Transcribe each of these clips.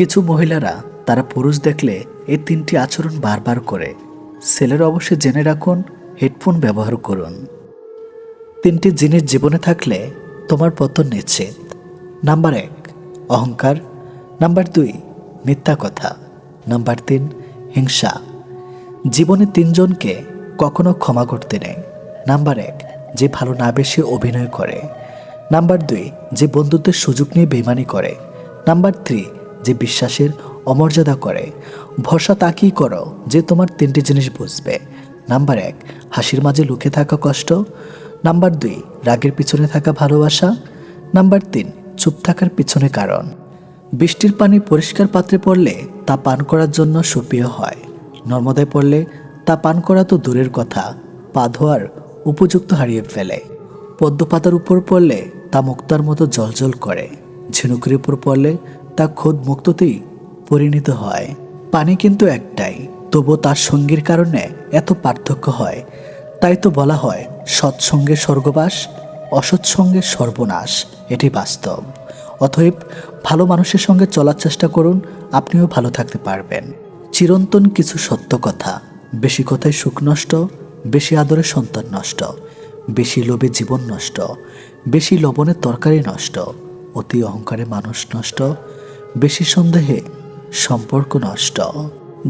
কিছু মহিলারা তারা পুরুষ দেখলে এই তিনটি আচরণ বারবার করে। ছেলেরা অবশ্যই জেনে রাখুন, হেডফোন ব্যবহার করুন। তিনটি জিনিস জীবনে থাকলে তোমার পতন নিশ্চিত। নাম্বার এক, অহংকার। নাম্বার দুই, মিথ্যা কথা। নাম্বার তিন, হিংসা। জীবনে তিনজনকে কখনো ক্ষমা করতে নেই। নাম্বার এক, যে ভালো না বেশি অভিনয় করে। নাম্বার দুই, যে বন্ধুত্বের সুযোগ নিয়ে বেমানি করে। নাম্বার থ্রি যে বিশ্বাসের অমর্যাদা করে। ভরসা তাকেই করো যে তোমার তিনটি জিনিস বুঝবে। নাম্বার এক, হাসির মাঝে লুকে থাকা কষ্ট। নাম্বার দুই, রাগের পিছনে থাকা ভালোবাসা। নাম্বার তিন, চুপ থাকার পিছনে কারণ। বৃষ্টির পানি পরিষ্কার পাত্রে পড়লে তা পান করার জন্য সুপ্রিয় হয়। নর্মদায় পড়লে তা পান করা তো দূরের কথা। পা ধোয়ার উপযুক্ত হারিয়ে ফেলে। পদ্মপাতার উপর পড়লে তা মুক্তার মতো জলজল করে। ঝিনুকের উপর পড়লে তা খোদ মুক্ততেই পরিণত হয়। পানি কিন্তু একটাই তবু তার সঙ্গীর কারণে এত পার্থক্য হয়। তাই তো বলা হয় সৎসঙ্গে স্বর্গবাস অসৎসঙ্গে সর্বনাশ, এটি বাস্তব। অতএব ভালো মানুষের সঙ্গে চলার চেষ্টা করুন, আপনিও ভালো থাকতে পারবেন। চিরন্তন কিছু সত্য কথা, বেশি কথায় সুখ নষ্ট, বেশি আদরে সন্তান নষ্ট, বেশি লোভে জীবন নষ্ট, বেশি লবণে তরকারি নষ্ট, অতি অহংকারে মানুষ নষ্ট বেশি সন্দেহে সম্পর্ক নষ্ট।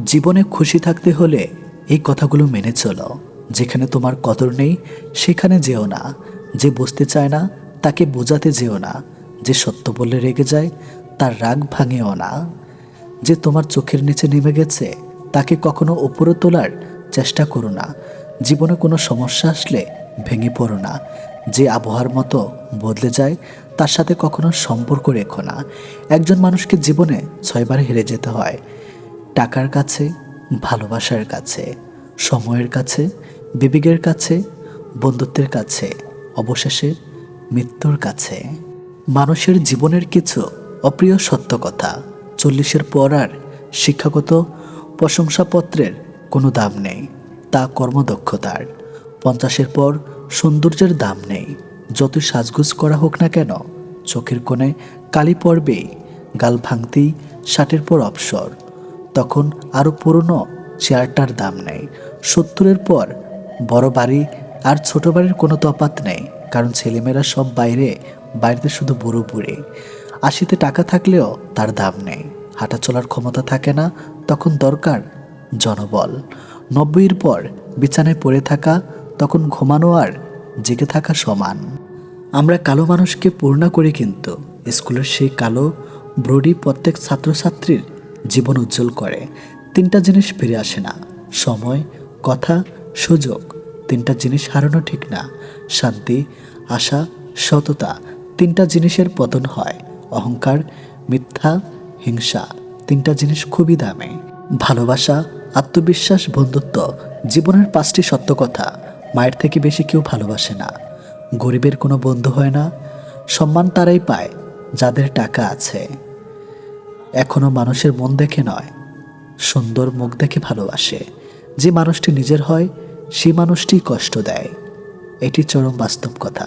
জীবনে খুশি থাকতে হলে এই কথাগুলো মেনে চলো। যেখানে তোমার কদর নেই, সেখানে যেও না। যে বুঝতে চায় না, তাকে বোঝাতে যেও না। যে সত্য বললে রেগে যায়, তার রাগ ভাঙেও না। যে তোমার চোখের নিচে নেমে গেছে, তাকে কখনো উপরে তোলার চেষ্টা করো না। জীবনে কোনো সমস্যা আসলে ভেঙে পড়ো না। যে আবহাওয়ার মতো বদলে যায়, তার সাথে কখনো সম্পর্ক রেখো না। একজন মানুষকে জীবনে ছয়বার হেরে যেতে হয়। টাকার কাছে, ভালোবাসার কাছে, সময়ের কাছে, বিবেকের কাছে, বন্ধুত্বের কাছে, অবশেষে মৃত্যুর কাছে। মানুষের জীবনের কিছু অপ্রিয় সত্য কথা, চল্লিশের পর আর শিক্ষাগত প্রশংসাপত্রের কোনো দাম নেই। তা কর্মদক্ষতার। পঞ্চাশের পর সৌন্দর্যের দাম নেই। যতই সাজগুজ করা হোক না কেন, চোখের কোণে কালি পড়বেই গাল ভাঙতেই ষাটের পর অবসর। তখন আরও পুরনো চেয়ারটার দাম নেই। সত্তরের পর বড় বাড়ি আর ছোট বাড়ির কোনো তফাত নেই, কারণ ছেলেমেয়েরা সব বাইরে, বাড়িতে শুধু বুড়ো বুড়ি। আশিতে টাকা থাকলেও তার দাম নেই। হাঁটা চলার ক্ষমতা থাকে না, তখন দরকার জনবল। নব্বইয়ের পর বিছানায় পড়ে থাকা তখন ঘুমানো আর জেগে থাকা সমান। আমরা কালো মানুষকে পূর্ণা করি কিন্তু, স্কুলের সেই কালো, ব্রডি প্রত্যেক ছাত্রছাত্রীর জীবন উজ্জ্বল করে। তিনটা জিনিস ফিরে আসে না, সময়, কথা, সুযোগ। তিনটা জিনিস হারানো ঠিক না, শান্তি, আশা, সততা। তিনটা জিনিসের পতন হয়, অহংকার, মিথ্যা, হিংসা। তিনটা জিনিস খুবই দামে। ভালোবাসা, আত্মবিশ্বাস, বন্ধুত্ব, জীবনের পাঁচটি সত্য কথা। মায়ের থেকে বেশি কেউ ভালোবাসে না। গরিবের কোনো বন্ধু হয় না। সম্মান তারাই পায়, যাদের টাকা আছে। এখনও মানুষের মন দেখে নয়, সুন্দর মুখ দেখে ভালোবাসে। যে মানুষটি নিজের হয় সেই মানুষটি কষ্ট দেয়। এটি চরম বাস্তব কথা।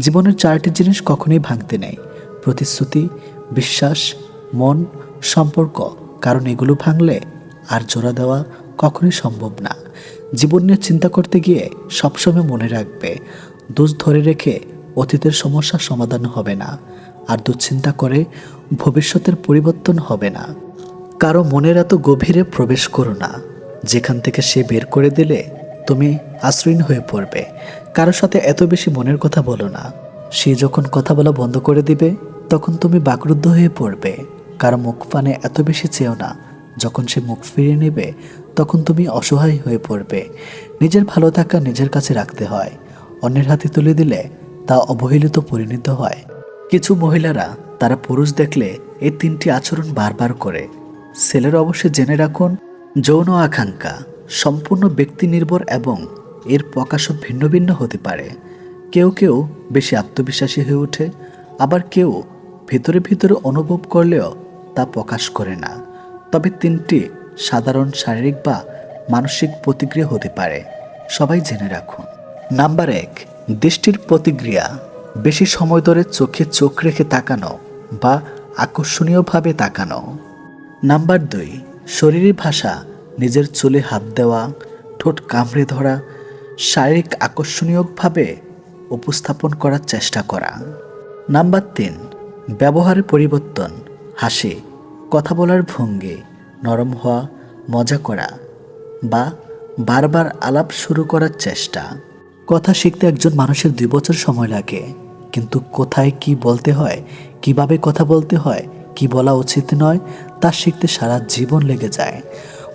জীবনের চারটি জিনিস কখনোই ভাঙতে নেই। প্রতিশ্রুতি, বিশ্বাস, মন, সম্পর্ক। কারণ এগুলো ভাঙলে আর জোড়া দেওয়া কখনোই সম্ভব না। জীবন নিয়ে চিন্তা করতে গিয়ে সবসময় মনে রাখবে, দোষ ধরে রেখে অতীতের সমস্যার সমাধান হবে না, আর দুশ্চিন্তা করে ভবিষ্যতের পরিবর্তন হবে না। কারও মনের এত গভীরে প্রবেশ করো না, যেখান থেকে সে বের করে দিলে তুমি আশ্রয়ীন হয়ে পড়বে। কারোর সাথে এত বেশি মনের কথা বলো না, সে যখন কথা বলা বন্ধ করে দিবে, তখন তুমি বাকরুদ্ধ হয়ে পড়বে। কারও মুখ পানে এত বেশি চেয়েও না, যখন সে মুখ ফিরিয়ে নেবে তখন তুমি অসহায় হয়ে পড়বে। নিজের ভালো থাকা নিজের কাছে রাখতে হয়। অন্যের হাতে তুলে দিলে তা অবহেলিত পরিণত হয়। কিছু মহিলারা, তারা পুরুষ দেখলে এই তিনটি আচরণ বারবার করে। ছেলেরা অবশ্যই জেনে রাখুন, যৌন আকাঙ্ক্ষা, সম্পূর্ণ ব্যক্তি নির্ভর এবং এর প্রকাশও ভিন্ন ভিন্ন হতে পারে। কেউ কেউ বেশি আত্মবিশ্বাসী হয়ে ওঠে, আবার কেউ ভিতরে ভিতরে অনুভব করলেও তা প্রকাশ করে না। তবে তিনটি সাধারণ শারীরিক বা মানসিক প্রতিক্রিয়া হতে পারে। সবাই জেনে রাখুন। নাম্বার এক, দৃষ্টির প্রতিক্রিয়া। বেশি সময় ধরে চোখে চোখ রেখে তাকানো বা আকর্ষণীয়ভাবে তাকানো। নাম্বার দুই, শরীরী ভাষা। নিজের চুলে হাত দেওয়া, ঠোঁট কামড়ে ধরা, শারীরিক আকর্ষণীয়ভাবে উপস্থাপন করার চেষ্টা করা। নাম্বার তিন, ব্যবহারের পরিবর্তন। হাসি, কথা বলার ভঙ্গি। নরম হওয়া, মজা করা বা বারবার আলাপ শুরু করার চেষ্টা। কথা শিখতে একজন মানুষের দুই বছর সময় লাগে, কিন্তু কোথায় কি বলতে হয়, কীভাবে কথা বলতে হয়, কি বলা উচিত নয়, তা শিখতে সারা জীবন লেগে যায়।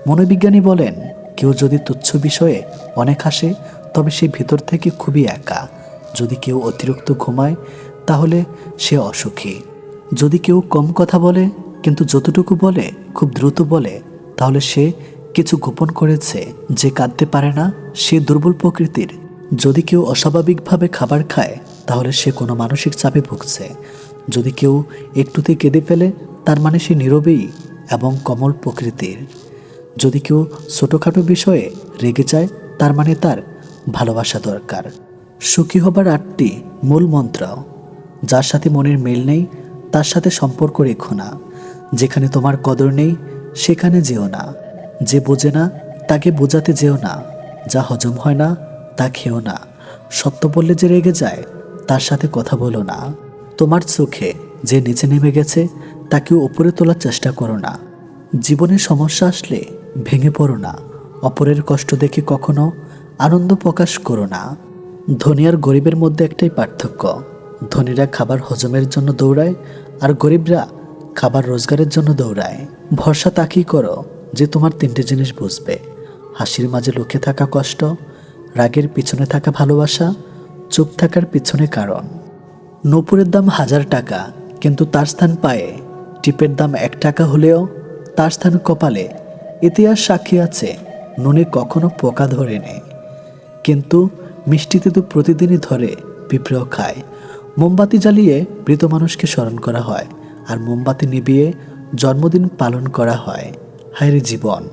মনোবিজ্ঞানী বলেন, কেউ যদি তুচ্ছ বিষয়ে অনেক হাসে, তবে সে ভিতর থেকে খুবই একা। যদি কেউ অতিরিক্ত ঘুমায়, তাহলে সে অসুখী। যদি কেউ কম কথা বলে কিন্তু যতটুকু বলে, খুব দ্রুত বলে, তাহলে সে কিছু গোপন করেছে যে কাঁদতে পারে না সে দুর্বল প্রকৃতির। যদি কেউ অস্বাভাবিকভাবে খাবার খায়, তাহলে সে কোনো মানসিক চাপে ভুগছে। যদি কেউ একটুতে কেঁদে ফেলে, তার মানে সে নীরবেই এবং কমল প্রকৃতির। যদি কেউ ছোটোখাটো বিষয়ে রেগে যায়, তার মানে তার ভালোবাসা দরকার। সুখী হবার আটটি মূল মন্ত্র। যার সাথে মনের মিল নেই, তার সাথে সম্পর্ক রেখো না। যেখানে তোমার কদর নেই, সেখানে যেও না। যে বোঝে না, তাকে বোঝাতে যেও না। যা হজম হয় না, তা খেও না। সত্য বললে যে রেগে যায়, তার সাথে কথা বলো না। তোমার চোখে যে নিচে নেমে গেছে তাকে উপরে তোলার চেষ্টা করো না। জীবনে সমস্যা আসলে ভেঙে পড়ো না। অপরের কষ্ট দেখে কখনো আনন্দ প্রকাশ করো না। ধনী আর গরিবের মধ্যে একটাই পার্থক্য। ধনীরা খাবার হজমের জন্য দৌড়ায়, আর গরিবরা খাবার রোজগারের জন্য দৌড়ায়। ভরসা তাকেই করো যে তোমার তিনটে জিনিস বুঝবে। হাসির মাঝে লুকিয়ে থাকা কষ্ট, রাগের পিছনে থাকা ভালোবাসা, চুপ থাকার পিছনে কারণ। নূপুরের দাম হাজার টাকা, কিন্তু তার স্থান পায়ে। টিপের দাম এক টাকা হলেও তার স্থান কপালে। ইতিহাস সাক্ষী আছে, নুনে কখনো পোকা ধরে নেই কিন্তু মিষ্টিতে তো প্রতিদিনই ধরে পিঁপড়েও খায়। মোমবাতি জ্বালিয়ে মৃত মানুষকে স্মরণ করা হয়। আর মোমবাতি নিবিয়ে জন্মদিন পালন করা হয়। হায়রে জীবন,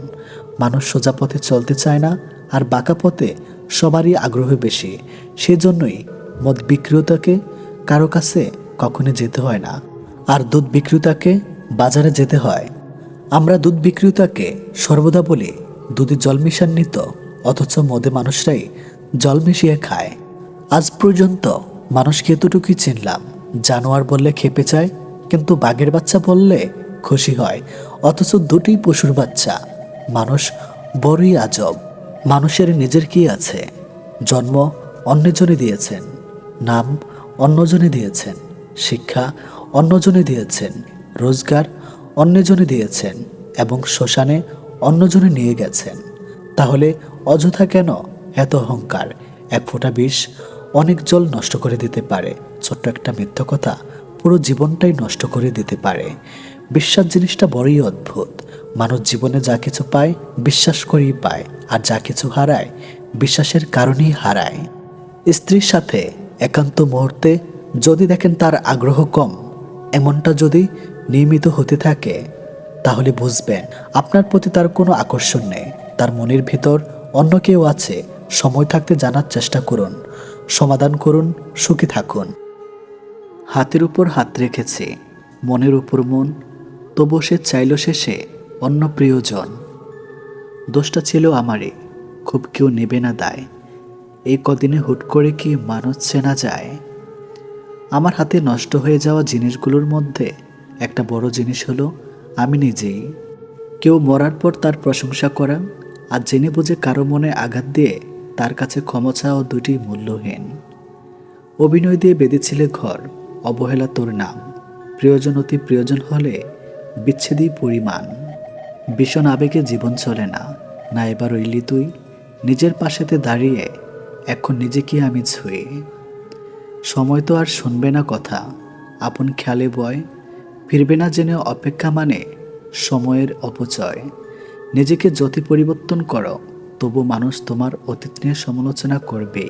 মানুষ সোজা পথে চলতে চায় না আর বাঁকা পথে সবারই আগ্রহ বেশি। সেজন্যই মদ বিক্রেতাকে কারও কাছে কখনো যেতে হয় না। আর দুধ বিক্রেতাকে বাজারে যেতে হয়। আমরা দুধ বিক্রেতাকে সর্বদা বলি, দুধে জল মিশান্বিত অথচ মদে মানুষরাই জল মিশিয়ে খায়। আজ পর্যন্ত মানুষকে এতটুকুই চিনলাম, জানোয়ার বললে খেপে যায় কিন্তু বাঘের বাচ্চা বললে খুশি হয়। অথচ দুটি পশুর বাচ্চা। মানুষ বড়ই আজব। মানুষের নিজের কি আছে? জন্ম অন্যজনে দিয়েছেন। নাম অন্যজনে দিয়েছেন। শিক্ষা অন্যজনে দিয়েছেন। রোজগার অন্যজনে দিয়েছেন। এবং শ্মশানে অন্যজনে নিয়ে গেছেন। তাহলে অযথা কেন এত অহংকার? এক ফোঁটা বিষ অনেক জল নষ্ট করে দিতে পারে। ছোট্ট একটা মিথ্য কথা পুরো জীবনটাই নষ্ট করে দিতে পারে। বিশ্বাস জিনিসটা বড়ই অদ্ভুত। মানুষ জীবনে যা কিছু পায়, বিশ্বাস করেই পায়, আর যা কিছু হারায়, বিশ্বাসের কারণেই হারায়। স্ত্রীর সাথে একান্ত মুহূর্তে যদি দেখেন তার আগ্রহ কম, এমনটা যদি নিয়মিত হতে থাকে, তাহলে বুঝবেন আপনার প্রতি তার কোনো আকর্ষণ নেই। তার মনের ভিতর অন্য কেউ আছে, সময় থাকতে জানার চেষ্টা করুন, সমাধান করুন, সুখী থাকুন। হাতের উপর হাত রেখেছে, মনের উপর মন তবু সে চাইল শেষে অন্য প্রিয়জন। দোষটা ছিল আমারে খুব কেউ নেবে না দায়। এই কদিনে হুট করে কি মানুষ চেনা যায়। আমার হাতে নষ্ট হয়ে যাওয়া জিনিসগুলোর মধ্যে একটা বড় জিনিস হলো, আমি নিজেই। কেউ মরার পর তার প্রশংসা করা আর জেনে বুঝে কারও মনে আঘাত দিয়ে তার কাছে ক্ষমা চাওয়া দুটি মূল্যহীন। অভিনয় দিয়ে বেঁধেছিলে ঘর অবহেলা তোর নাম। প্রিয়জন অতি প্রিয়জন হলে বিচ্ছেদই পরিমাণ। ভীষণ আবেগে জীবন চলে না। না এবার রইলি তুই, নিজের পাশেতে দাঁড়িয়ে এখন নিজেকে আমি ছুঁয়ে সময় তো আর শুনবে না কথা, আপন খেয়ালে বয়। ফিরবে না জেনে অপেক্ষা মানে সময়ের অপচয়। নিজেকে যতি পরিবর্তন করো, তবু মানুষ তোমার অতীত নিয়ে সমালোচনা করবে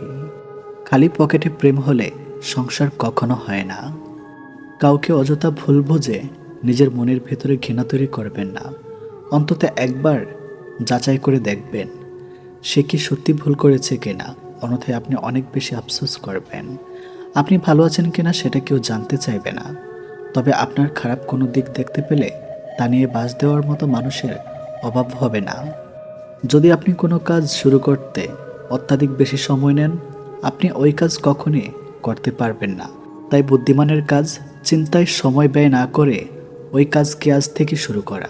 খালি পকেটে প্রেম হলে সংসার কখনো হয় না। কাউকে অযথা ভুল বুঝে নিজের মনের ভেতরে ঘৃণা তৈরি করবেন না। অন্তত একবার যাচাই করে দেখবেন, সে কি সত্যি ভুল করেছে কিনা। অন্যথায় আপনি অনেক বেশি আফসোস করবেন। আপনি ভালো আছেন কিনা সেটা কেউ জানতে চাইবে না। তবে আপনার খারাপ কোনো দিক দেখতে পেলে তা নিয়ে বাস দেওয়ার মতো মানুষের অভাব হবে না। যদি আপনি কোনো কাজ শুরু করতে অত্যাধিক বেশি সময় নেন, আপনি ওই কাজ কখনই করতে পারবেন না। তাই বুদ্ধিমানের কাজ চিন্তায় সময় ব্যয় না করে ওই কাজকে আজ থেকে শুরু করা।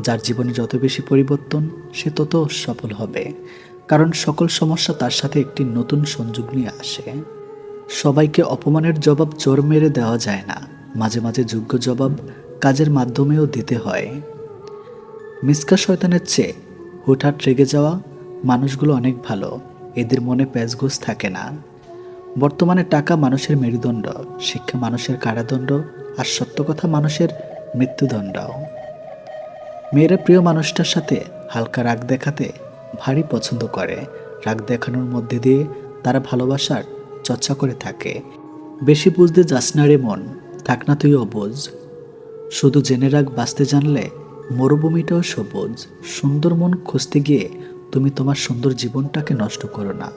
যার জীবনে যত বেশি পরিবর্তন, সে তত সফল হবে। কারণ সকল সমস্যা তার সাথে একটি নতুন সংযোগ নিয়ে আসে। সবাইকে অপমানের জবাব জোর মেরে দেওয়া যায় না। মাঝে মাঝে যোগ্য জবাব কাজের মাধ্যমেও দিতে হয়। মিসকা শয়তানের চেয়ে হুটহাট রেগে যাওয়া মানুষগুলো অনেক ভালো। এদের মনে প্যাচগোজ থাকে না। বর্তমানে টাকা মানুষের মেরুদণ্ড, শিক্ষা মানুষের কারাদণ্ড, আর সত্য কথা মানুষের মৃত্যুদণ্ড। মেয়েরা প্রিয় মানুষটার সাথে হালকা রাগ দেখাতে ভারী পছন্দ করে। রাগ দেখানোর মধ্যে দিয়ে তারা ভালোবাসার চর্চা করে থাকে। বেশি বুঝতে যাস না রে মন, থাক না তুই অবুঝ। শুধু জেনে রাখ, বাঁচতে জানলে মরুভূমিটাও সবুজ। সুন্দর মন খুঁজতে গিয়ে তুমি তোমার সুন্দর জীবনটাকে নষ্ট করো না।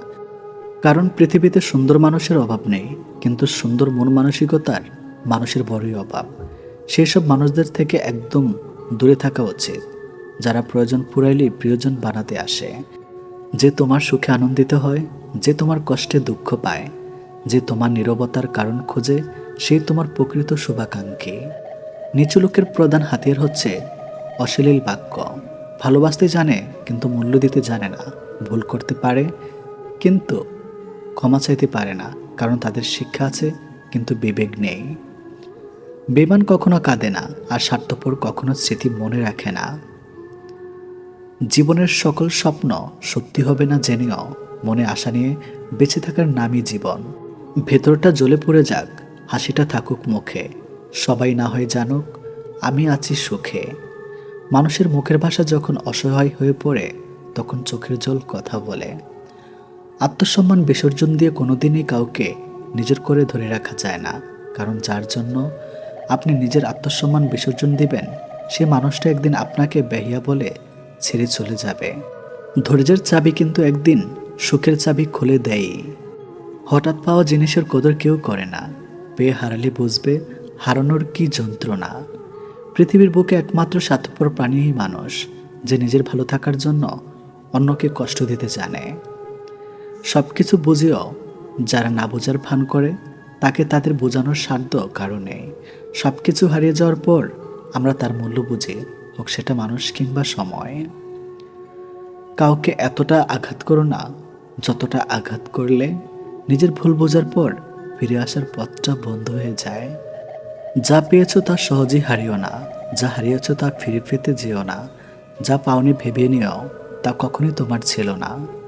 কারণ পৃথিবীতে সুন্দর মানুষের অভাব নেই, কিন্তু সুন্দর মন মানসিকতার মানুষের বড়ই অভাব। সেই সব মানুষদের থেকে একদম দূরে থাকা উচিত, যারা প্রয়োজন পুরাইলেই প্রিয়জন বানাতে আসে। যে তোমার সুখে আনন্দিত হয়, যে তোমার কষ্টে দুঃখ পায়, যে তোমার নীরবতার কারণ খোঁজে সেই তোমার প্রকৃত শুভাকাঙ্ক্ষী। নিচু লোকের প্রধান হাতিয়ার হচ্ছে অশ্লীল বাক্য। ভালোবাসতে জানে, কিন্তু মূল্য দিতে জানে না। ভুল করতে পারে, কিন্তু ক্ষমা চাইতে পারে না, কারণ তাদের শিক্ষা আছে, কিন্তু বিবেক নেই। বেমান কখনো কাঁদে না, আর স্বার্থপর কখনো স্মৃতি মনে রাখে না। জীবনের সকল স্বপ্ন সত্যি হবে না জেনেও মনে আশা নিয়ে বেঁচে থাকার নামই জীবন। ভেতরটা জ্বলে পড়ে যাক, হাসিটা থাকুক মুখে। সবাই না হয় জানুক, আমি আছি সুখে। মানুষের মুখের ভাষা যখন অসহায় হয়ে পড়ে, তখন চোখের জল কথা বলে। আত্মসম্মান বিসর্জন দিয়ে কোনোদিনই কাউকে নিজের করে ধরে রাখা যায় না। কারণ যার জন্য আপনি নিজের আত্মসম্মান বিসর্জন দিবেন, সে মানুষটা একদিন আপনাকে বেহিয়া বলে ছেড়ে চলে যাবে। ধৈর্যের চাবি কিন্তু একদিন সুখের চাবি খুলে দেয়। হঠাৎ পাওয়া জিনিসের কদর কেউ করে না। পেয়ে হারালে বুঝবে হারানোর কি যন্ত্রণা। পৃথিবীর বুকে একমাত্র স্বার্থপর প্রাণীই মানুষ, যে নিজের ভালো থাকার জন্য অন্যকে কষ্ট দিতে জানে। সব কিছু বুঝেও। যারা না বোঝার ভান করে, তাকে তাদের বোঝানোর সাধ্য কারণে সব কিছু হারিয়ে যাওয়ার পর, আমরা তার মূল্য বুঝি, হোক সেটা মানুষ কিংবা সময়। কাউকে এতটা আঘাত করো না, যতটা আঘাত করলে নিজের ভুল বোঝার পর ফিরে আসার পথটা বন্ধ হয়ে যায়। যা পেয়েছ তা সহজেই হারিও না, যা হারিয়েছো তা ফিরে পেতে যেও না, যা পাওনি ভেবে নিও, তা কখনোই তোমার ছিল না।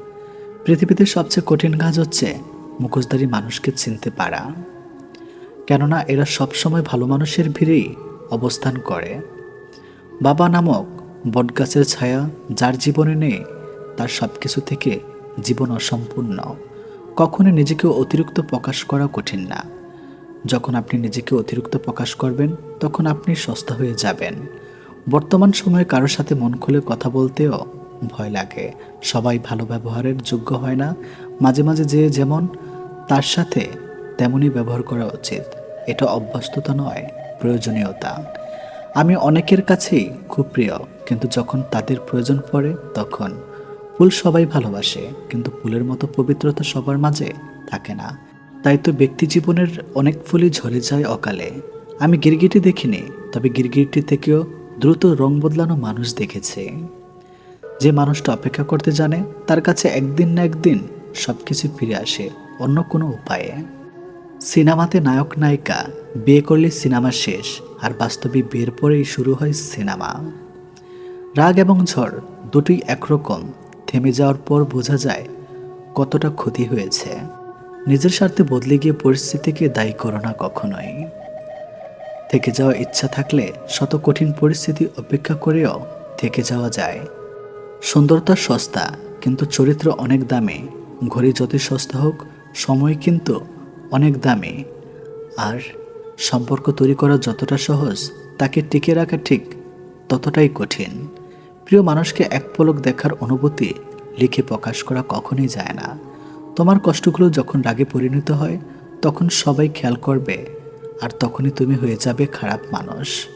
পৃথিবীতে সবচেয়ে কঠিন কাজ হচ্ছে মুখোশধারী মানুষকে চিনতে পারা। কেননা এরা সবসময় ভালো মানুষের ভিড়েই অবস্থান করে। বাবা নামক বটগাছের ছায়া যার জীবনে নেই, তার সব কিছু থেকে জীবন অসম্পূর্ণ। কখনই নিজেকে অতিরিক্ত প্রকাশ করা কঠিন না। যখন আপনি নিজেকে অতিরিক্ত প্রকাশ করবেন, তখন আপনি সস্তা হয়ে যাবেন। বর্তমান সময়ে কারোর সাথে মন খুলে কথা বলতেও ভয় লাগে। সবাই ভালো ব্যবহারের যোগ্য হয় না। মাঝে মাঝে যে যেমন, তার সাথে তেমনই ব্যবহার করা উচিত। এটা অভ্যস্ততা নয়, প্রয়োজনীয়তা। আমি অনেকের কাছেই খুব প্রিয়, কিন্তু যখন তাদের প্রয়োজন পড়ে, তখন ফুল সবাই ভালোবাসে, কিন্তু ফুলের মতো পবিত্রতা সবার মাঝে থাকে না। তাই তো ব্যক্তি জীবনের অনেক ফুলই ঝরে যায় অকালে। আমি গিরগিটি দেখিনি, তবে গিরগিটি থেকেও দ্রুত রং বদলানো মানুষ দেখেছে। যে মানুষটা অপেক্ষা করতে জানে, তার কাছে একদিন না একদিন সব কিছু ফিরে আসে অন্য কোনো উপায়ে। সিনেমাতে নায়ক নায়িকা বিয়ে করলে সিনেমা শেষ আর বাস্তবে বিয়ের পরেই শুরু হয় সিনেমা। রাগ এবং ঝড় দুটোই একরকম। থেমে যাওয়ার পর বোঝা যায় কতটা ক্ষতি হয়েছে। নিজের স্বার্থে বদলে গিয়ে পরিস্থিতিকে দায়ী করো না কখনোই। থেকে যাওয়ার ইচ্ছা থাকলে শত কঠিন পরিস্থিতি অপেক্ষা করেও থেকে যাওয়া যায়। সুন্দরতা সস্তা, কিন্তু চরিত্র অনেক দামে। ঘড়ি যতই সস্তা হোক, সময় কিন্তু অনেক দামে। আর সম্পর্ক তৈরি করা যতটা সহজ, তাকে টিকে রাখা ঠিক ততটাই কঠিন। প্রিয় মানুষকে এক পলক দেখার অনুভূতি লিখে প্রকাশ করা কখনই যায় না। তোমার কষ্টগুলো যখন রাগে পরিণত হয়, তখন সবাই খেয়াল করবে, আর তখনই তুমি হয়ে যাবে খারাপ মানুষ।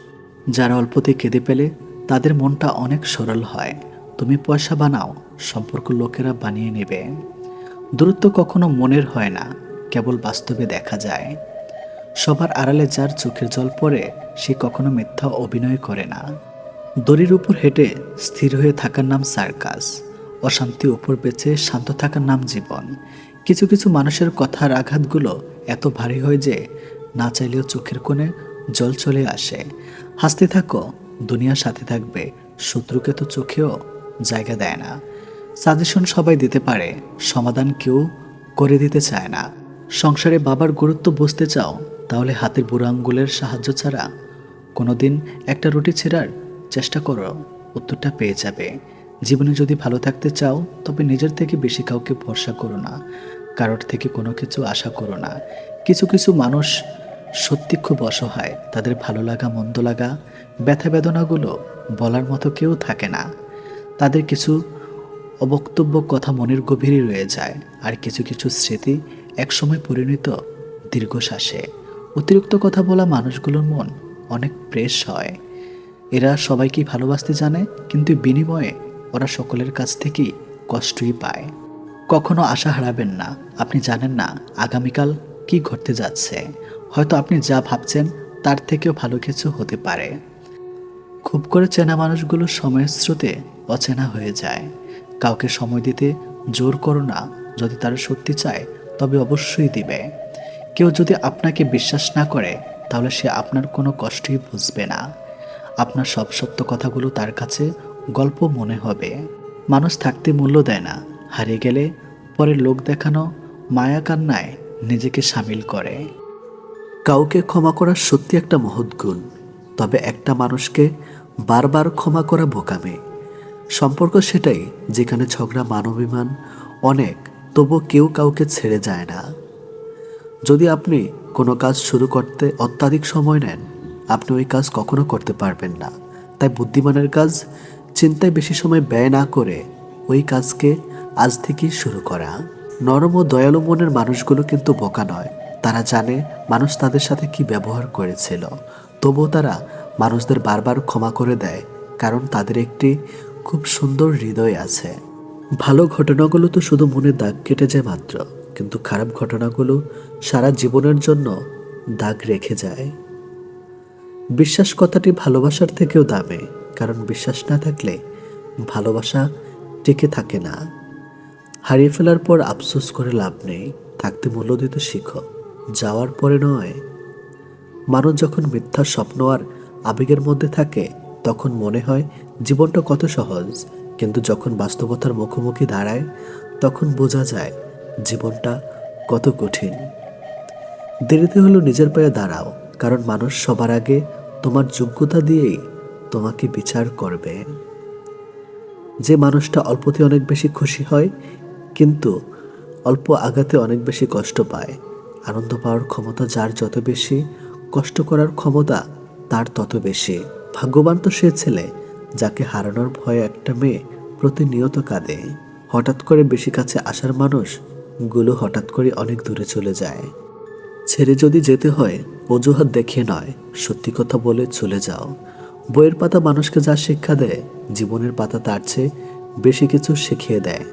যারা অল্পতে কেঁদে পেলে তাদের মনটা অনেক সরল হয়। তুমি পয়সা বানাও, সম্পর্ক লোকেরা বানিয়ে নেবে। দূরত্ব কখনো মনের হয় না, কেবল বাস্তবে দেখা যায়। সবার আড়ালে যার চোখের জল পড়ে, সে কখনো মিথ্যা অভিনয় করে না। দড়ির উপর হেঁটে স্থির হয়ে থাকার নাম সার্কাস, অশান্তি উপর বেঁচে শান্ত থাকার নাম জীবন। কিছু কিছু মানুষের কথার আঘাতগুলো এত ভারী হয় যে, না চাইলেও চোখের কোণে জল চলে আসে। হাসতে থাকো, দুনিয়ার সাথে থাকবে, শত্রুকে তো চোখেও জায়গা দেয় না। সাজেশন সবাই দিতে পারে, সমাধান কেউ করে দিতে চায় না। সংসারে বাবার গুরুত্ব বুঝতে চাও, তাহলে হাতের বুড়ো আঙ্গুলের সাহায্য ছাড়া কোনোদিন একটা রুটি ছেঁড়ার চেষ্টা করো, উত্তরটা পেয়ে যাবে। জীবনে যদি ভালো থাকতে চাও, তবে নিজের থেকে বেশি কাউকে ভরসা করো না। কারোর থেকে কোনো কিছু আশা করো না। কিছু কিছু মানুষ সত্যি খুব অসহায়, তাদের ভালো লাগা, মন্দ লাগা, ব্যথা বেদনাগুলো বলার মতো কেউ থাকে না। তাদের কিছু অবক্তব্য কথা মনের গভীরে রয়ে যায়, আর কিছু কিছু স্মৃতি একসময় পরিণত দীর্ঘশ্বাসে। অতিরিক্ত কথা বলা মানুষগুলোর মন অনেক প্রেস হয়। এরা সবাইকেই ভালোবাসতে জানে, কিন্তু বিনিময়ে ওরা সকলের কাছ থেকেই কষ্টই পায়। কখনো আশা হারাবেন না। আপনি জানেন না আগামীকাল কি ঘটতে যাচ্ছে। হয়তো আপনি যা ভাবছেন তার থেকেও ভালো কিছু হতে পারে। খুব করে চেনা মানুষগুলো সময়ের স্রোতে অচেনা হয়ে যায়। কাউকে সময় দিতে জোর করো না, যদি তারা সত্যি চায়, তবে অবশ্যই দিবে। কেউ যদি আপনাকে বিশ্বাস না করে, তাহলে সে আপনার কোনো কষ্টই বুঝবে না। আপনার সব সত্য কথাগুলো তার কাছে গল্প মনে হবে। মানুষ থাকতে মূল্য দেয় না, হারিয়ে গেলে পরে লোক দেখানো, মায়া কান্নায় নিজেকে সামিল করে। কাউকে ক্ষমা করা সত্যি একটা মহৎ গুণ, তবে একটা মানুষকে বারবার ক্ষমা করা বোকামে। সম্পর্ক সেটাই যেখানে ঝগড়া মানবিমান অনেক, তবু কেউ কাউকে ছেড়ে যায় না। যদি আপনি কোনো কাজ শুরু করতে অত্যাধিক সময় নেন, আপনি ওই কাজ কখনো করতে পারবেন না। তাই বুদ্ধিমানের কাজ চিন্তায় বেশি সময় ব্যয় না করে ওই কাজকে আজ থেকেই শুরু করা। নরম ও দয়ালু মনের মানুষগুলো কিন্তু বোকা নয়। তারা জানে মানুষ তাদের সাথে কি ব্যবহার করেছিল। তবুও তারা মানুষদের বারবার ক্ষমা করে দেয়, কারণ তাদের একটি খুব সুন্দর হৃদয় আছে। ভালো ঘটনাগুলো তো শুধু মনে দাগ কেটে যায় মাত্র, কিন্তু খারাপ ঘটনাগুলো সারা জীবনের জন্য দাগ রেখে যায়। বিশ্বাস কথাটি ভালোবাসার থেকেও দামে, কারণ বিশ্বাস না থাকলে ভালোবাসা টিকে থাকে না। হারিয়ে ফেলার পর আফসোস করে লাভ নেই, থাকতে মূল্য দিতে শিখো, যাওয়ার পরে নয়। মানুষ যখন মিথ্যা স্বপ্ন আর আবেগের মধ্যে থাকে তখন মনে হয় জীবনটা কত সহজ। কিন্তু যখন বাস্তবতার মুখোমুখি দাঁড়ায়, তখন বোঝা যায় জীবনটা কত কঠিন। দেরিতে হলো নিজের পায়ে দাঁড়াও, কারণ মানুষ সবার আগে তোমার যোগ্যতা দিয়েই তোমাকে বিচার করবে। যে মানুষটা অল্পতে অনেক বেশি খুশি হয়, কিন্তু অল্প আঘাতে অনেক বেশি কষ্ট পায়। আনন্দ পাওয়ার ক্ষমতা যার যত বেশি, কষ্ট করার ক্ষমতা তার তত বেশি। ভাগ্যবান তো সে ছেলে, যাকে হারানোর ভয়ে একটা মেয়ে প্রতিনিয়ত কাঁদে। হঠাৎ করে বেশি কাছে আসার মানুষগুলো হঠাৎ করে অনেক দূরে চলে যায়। ছেড়ে যদি যেতে হয়, অজুহাত দেখিয়ে নয়, সত্যি কথা বলে চলে যাও। বইয়ের পাতা মানুষকে যা শিক্ষা দেয়, জীবনের পাতা তার চেয়ে বেশি কিছু শিখিয়ে দেয়।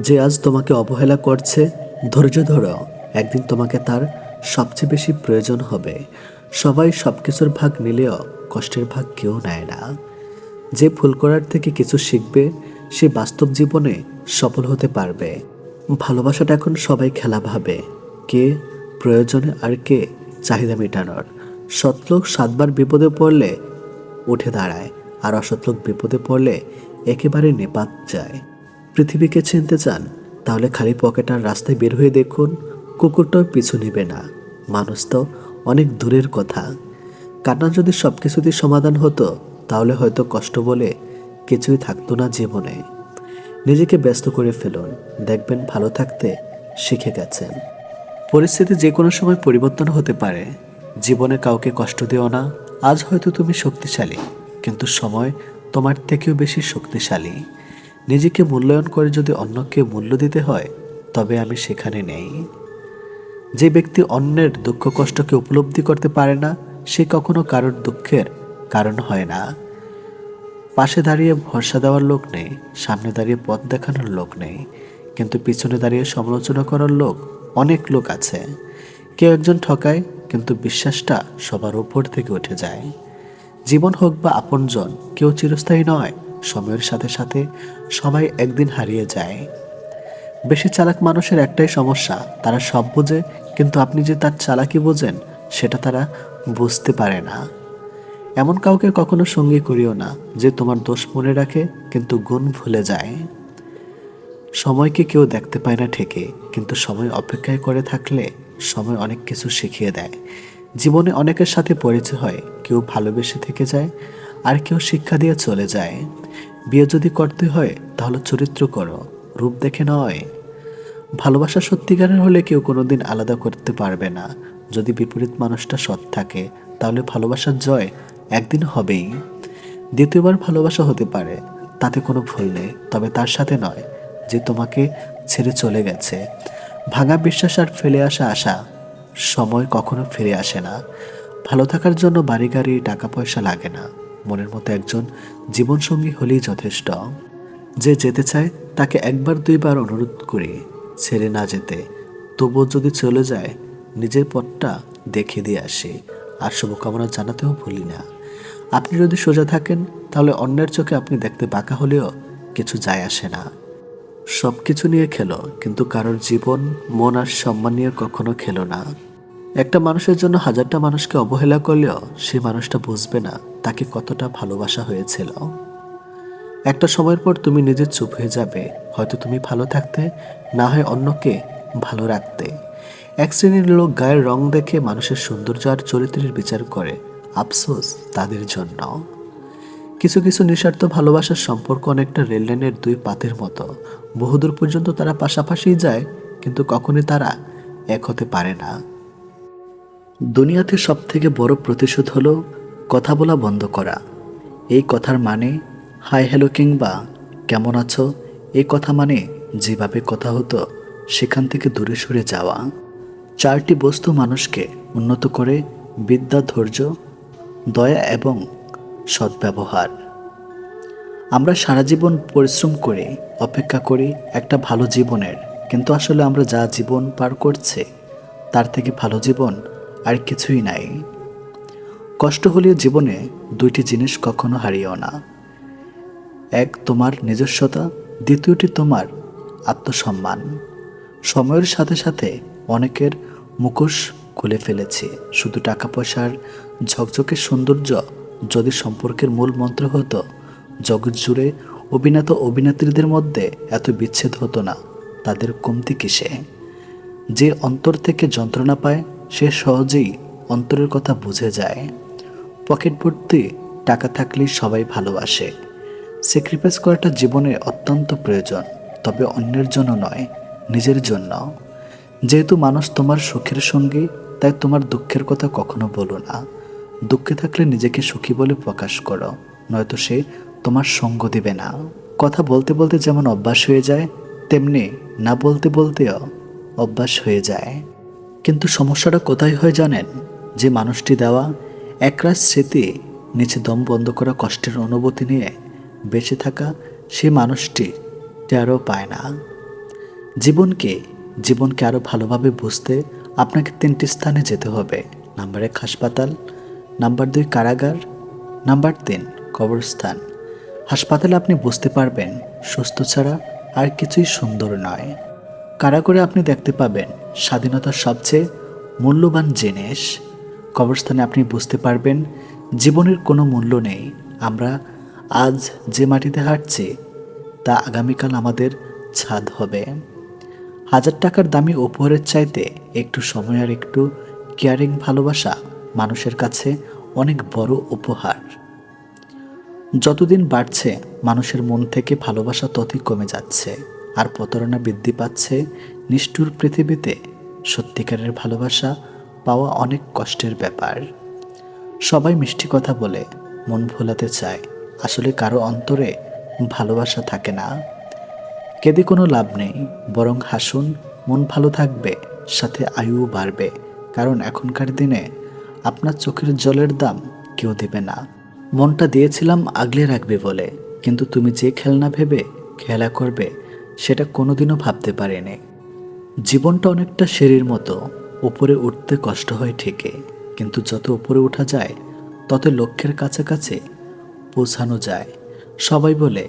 যে আজ তোমাকে অবহেলা করছে, ধৈর্য ধরো, একদিন তোমাকে তার সবচেয়ে বেশি প্রয়োজন হবে। সবাই সব কিছুর ভাগ নিলেও কষ্টের ভাগ কেউ নেয় না। যে ভুল করার থেকে কিছু শিখবে, সে বাস্তব জীবনে সফল হতে পারবে। ভালোবাসাটা এখন সবাই খেলা ভাবে, কে প্রয়োজনে আর কে চাহিদা মেটানোর। সৎলোক সাতবার বিপদে পড়লে উঠে দাঁড়ায়, আর অসৎলোক বিপদে পড়লে একেবারে নেপাত যায়। পৃথিবীকে চিনতে চান, তাহলে খালি পকেট আর রাস্তায় বের হয়ে দেখুন, কুকুরটাও পিছু নেবে না। মানুষ তো অনেক দূরের কথা। কান্না যদি সব কিছুতেই সমাধান হতো, তাহলে হয়তো কষ্ট বলে কিছুই থাকতো না জীবনে। নিজেকে ব্যস্ত করে ফেলুন, দেখবেন ভালো থাকতে শিখে গেছেন। পরিস্থিতি যে কোনো সময় পরিবর্তন হতে পারে। জীবনে কাউকে কষ্ট দিও না, আজ হয়তো তুমি শক্তিশালী, কিন্তু সময় তোমার থেকেও বেশি শক্তিশালী। নিজেকে মূল্যায়ন করে যদি অন্যকে মূল্য দিতে হয়, তবে আমি সেখানে নেই। যে ব্যক্তি অন্যের দুঃখ কষ্টকে উপলব্ধি করতে পারে না সে কখনো কারোর দুঃখের কারণ হয় না। পাশে দাঁড়িয়ে ভরসা দেওয়ার লোক নেই, সামনে দাঁড়িয়ে পথ দেখানোর লোক নেই, কিন্তু পিছনে দাঁড়িয়ে সমালোচনা করার লোক অনেক লোক আছে। কেউ একজন ঠকায়, কিন্তু বিশ্বাসটা সবার উপর থেকে উঠে যায়। জীবন হোক বা আপনজন, কেউ চিরস্থায়ী নয়, সময়ের সাথে সাথে সবাই একদিন হারিয়ে যায়। বেশি চালাক মানুষের একটাই সমস্যা, তারা সব বোঝে, কিন্তু আপনি যে তার চালাকি বোঝেন, সেটা তারা বুঝতে পারে না। এমন কাউকে কখনো সঙ্গী করিও না যে তোমার দোষ মনে রাখে কিন্তু গুণ ভুলে যায়। সময়কে কেউ দেখতে পায় না ঠেকে কিন্তু সময় অপেক্ষায় করে থাকলে সময় অনেক কিছু শিখিয়ে দেয়। জীবনে অনেকের সাথে পরিচয় হয়, কেউ ভালোবেসে থেকে যায়, আর কেউ শিক্ষা দিয়ে চলে যায়। বিয়ে যদি করতে হয়, তাহলে চরিত্র করো, রূপ দেখে নয়। ভালোবাসা সত্যিকারের হলে কেউ কোনোদিন আলাদা করতে পারবে না। যদি বিপরীত মানুষটা সৎ থাকে, তাহলে ভালোবাসার জয় একদিন হবেই। দ্বিতীয়বার ভালোবাসা হতে পারে, তাতে কোনো ভুল নেই, তবে তার সাথে নয় যে তোমাকে ছেড়ে চলে গেছে। ভাঙা বিশ্বাস আর ফেলে আসা আশা সময় কখনো ফিরে আসে না। ভালো থাকার জন্য বাড়ি গাড়ি টাকা পয়সা লাগে না। মনের মতো একজন জীবনসঙ্গী হলেই যথেষ্ট। যে যেতে চায়, তাকে একবার দুইবার অনুরোধ করি, ছেড়ে না যেতে। তবুও যদি চলে যায় নিজের পথটা দেখে দিয়ে আসে। আর শুভকামনা জানাতেও ভুলি না। আপনি যদি সোজা থাকেন, তাহলে অন্যের চোখে আপনি দেখতে বাঁকা হলেও কিছু যায় আসে না। সব কিছু নিয়ে খেলো, কিন্তু কারোর জীবন, মন আর সম্মান নিয়ে কখনো খেলো না। একটা মানুষের জন্য হাজারটা মানুষকে অবহেলা করলেও সে মানুষটা বুঝবে না তাকে কতটা ভালোবাসা হয়েছিল। একটা সময়ের পর তুমি নিজে চুপ হয়ে যাবে। হয়তো তুমি ভালো থাকতে, না হয় অন্যকে ভালো রাখতে। এক শ্রেণির লোক গায়ের রং দেখে মানুষের সৌন্দর্য আর চরিত্রের বিচার করে। আফসোস, তাদের জন্য। কিছু কিছু নিঃস্বার্থ ভালোবাসার সম্পর্ক অনেকটা রেললাইনের দুই পাতের মতো। বহুদূর পর্যন্ত তারা পাশাপাশি যায়, কিন্তু কখনই তারা এক হতে পারে না। দুনিয়াতে সব থেকে বড় প্রতিশোধ হলো কথা বলা বন্ধ করা। এই কথার মানে হাই, হ্যালো কিংবা কেমন আছো? এই কথা মানে যেভাবে কথা হতো, সেখান থেকে দূরে সরে যাওয়া। চারটি বস্তু মানুষকে উন্নত করে, বিদ্যা, ধৈর্য, দয়া এবং সদ্ব্যবহার। আমরা সারা জীবন পরিশ্রম করে, অপেক্ষা করি একটা ভালো জীবনের। কিন্তু আসলে আমরা যা জীবন পার করছে, তার থেকে ভালো জীবন আর কিছুই নাই। কষ্ট হলেও জীবনে দুইটি জিনিস কখনো হারিও না। এক, তোমার নিজস্বতা। দ্বিতীয়টি, তোমার আত্মসম্মান। সময়ের সাথে সাথে অনেকের মুখোশ খুলে ফেলেছি। শুধু টাকা পয়সার ঝকঝকে সৌন্দর্য যদি সম্পর্কের মূল মন্ত্র হতো, জগৎ জুড়ে অভিনেত অভিনেত্রীদের মধ্যে এত বিচ্ছেদ হতো না। তাদের কমতি কিসে? যে অন্তর থেকে যন্ত্রণা পায়, সে সহজেই অন্তরের কথা বুঝে যায়। পকেট ভর্তি টাকা থাকলেই সবাই ভালোবাসে। স্যাক্রিফাইস করাটা জীবনে অত্যন্ত প্রয়োজন, তবে অন্যের জন্য নয়, নিজের জন্য। যেহেতু মানুষ তোমার সুখের সঙ্গী, তাই তোমার দুঃখের কথা কখনো বলো না। দুঃখে থাকলে নিজেকে সুখী বলে প্রকাশ করো, নয়তো সে তোমার সঙ্গ দিবে না। কথা বলতে বলতে যেমন অভ্যাস হয়ে যায়, তেমনি না বলতে বলতেও অভ্যাস হয়ে যায়। কিন্তু সমস্যাটা কোথায় হয় জানেন? যে মানুষটি দেওয়া একরাশ স্মৃতি নিচে দম বন্ধ করা কষ্টের অনুভূতি নিয়ে বেঁচে থাকা সে মানুষটি টেরও পায় না। জীবনকে জীবনকে আরও ভালোভাবে বুঝতে আপনাকে তিনটি স্থানে যেতে হবে। নাম্বার এক, হাসপাতাল। নাম্বার দুই, কারাগার। নাম্বার তিন, কবরস্থান। হাসপাতালে আপনি বুঝতে পারবেন, সুস্থ ছাড়া আর কিছুই সুন্দর নয়। কারাগারে আপনি দেখতে পাবেন, স্বাধীনতার সবচেয়ে মূল্যবান জিনিস। কবরস্থানে আপনি বুঝতে পারবেন, জীবনের কোনো মূল্য নেই। আমরা আজ যে মাটিতে হাঁটছি, তা আগামীকাল আমাদের ছাদ হবে। হাজার টাকার দামি উপহারের চাইতে একটু সময় আর একটু কেয়ারিং ভালোবাসা মানুষের কাছে অনেক বড় উপহার। যতদিন বাড়ছে, মানুষের মন থেকে ভালোবাসা ততই কমে যাচ্ছে, আর প্রতারণা বৃদ্ধি পাচ্ছে, নিষ্ঠুর পৃথিবীতে সত্যিকারের ভালোবাসা পাওয়া অনেক কষ্টের ব্যাপার। সবাই মিষ্টি কথা বলে, মন ভোলাতে চায়, আসলে কারও অন্তরে ভালোবাসা থাকে না। কেঁদে কোনো লাভ নেই, বরং হাসুন, মন ভালো থাকবে, সাথে আয়ুও বাড়বে। কারণ এখনকার দিনে আপনার চোখের জলের দাম কেউ দেবে না। মনটা দিয়েছিলাম আগলে রাখবে বলে, কিন্তু তুমি যে খেলনা ভেবে খেলা করবে, সেটা কোনোদিনও ভাবতে পারিনি। জীবনটা অনেকটা সিঁড়ির মতো, উপরে উঠতে কষ্ট হয় ঠিকই, কিন্তু যত উপরে ওঠা যায়, তত লক্ষ্যের কাছাকাছি পৌঁছানো যায়। সবাই বলে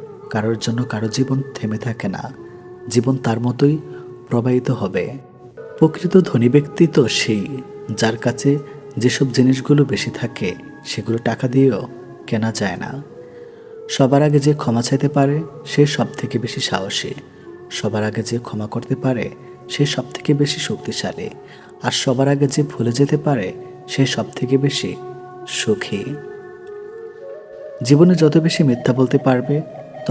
কারোর জন্য কারও জীবন থেমে থাকে না। জীবন তার মতোই প্রবাহিত হবে। প্রকৃত ধনী ব্যক্তি তো সেই, যার কাছে যেসব জিনিসগুলো বেশি থাকে, সেগুলো টাকা দিয়েও কেনা যায় না। সবার আগে যে ক্ষমা চাইতে পারে, সে সব থেকে বেশি সাহসী। সবার আগে যে ক্ষমা করতে পারে, সে সব থেকে বেশি শক্তিশালী। আর সবার আগে যে ভুলে যেতে পারে, সে সব থেকে বেশি সুখী। জীবনে যত বেশি মিথ্যা বলতে পারবে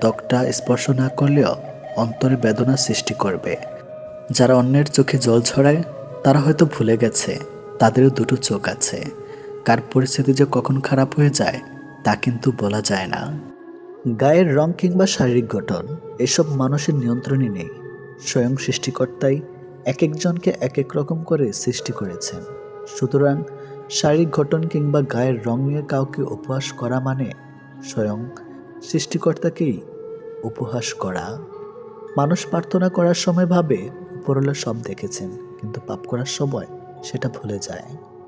দগটা স্পর্শ না করলেও অন্তরে বেদনা সৃষ্টি করবে। যারা অন্যের চোখে জল ছড়ায়, তারা হয়তো ভুলে গেছে, তাদেরও দুটো চোখ আছে। কার পরিস্থিতি যে কখন খারাপ হয়ে যায়, তা কিন্তু বলা যায় না। গায়ের রং কিংবা শারীরিক গঠন, এসব মানুষের নিয়ন্ত্রণে নেই। স্বয়ং সৃষ্টিকর্তাই এক একজনকে এক এক রকম করে সৃষ্টি করেছেন। সুতরাং শারীরিক গঠন কিংবা গায়ের রং নিয়ে কাউকে উপহাস করা মানে স্বয়ং সৃষ্টিকর্তাকেই উপহাস করা। মানুষ প্রার্থনা করার সময় ভাবে, উপরওয়ালা সব দেখেছেন, কিন্তু পাপ করার সময় সেটা ভুলে যায়।